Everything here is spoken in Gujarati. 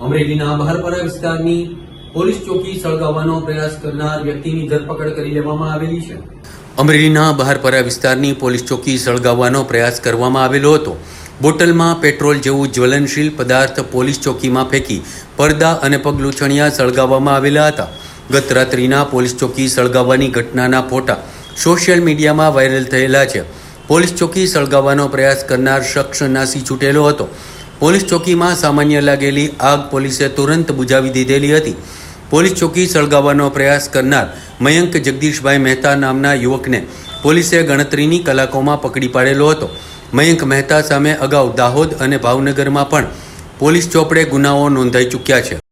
અમરેલીના બહારપરા વિસ્તારની પોલીસ ચોકી સળગાવવાનો પ્રયાસ કરનાર વ્યક્તિની ધરપકડ કરી લેવામાં આવેલી છે. અમરેલીના બહારપરા વિસ્તારની પોલીસ ચોકી સળગાવવાનો પ્રયાસ કરવામાં આવેલો હતો. બોટલમાં પેટ્રોલ જેવું જ્વલનશીલ પદાર્થ પોલીસ ચોકીમાં ફેંકી પડદા અને પગલુછણિયા સળગાવવામાં આવેલા હતા. ગત રાત્રિના પોલીસ ચોકી સળગાવવાની ઘટનાના ફોટા સોશિયલ મીડિયામાં વાયરલ થયેલા છે. પોલીસ ચોકી સળગાવવાનો પ્રયાસ કરનાર શખ્સ નાસી છૂટેલો હતો. પોલીસ ચોકીમાં સામાન્ય લાગેલી આગ પોલીસે તુરંત બુઝાવી દીધેલી હતી. પોલીસ ચોકી સળગાવવાનો પ્રયાસ કરનાર મયંક જગદીશભાઈ મહેતા નામના યુવકને પોલીસે ગણતરીની કલાકોમાં પકડી પાડેલો હતો. મયંક મહેતા સામે અગાઉ દાહોદ અને ભાવનગરમાં પણ પોલીસ ચોપડે ગુનાઓ નોંધાઈ ચૂક્યા છે.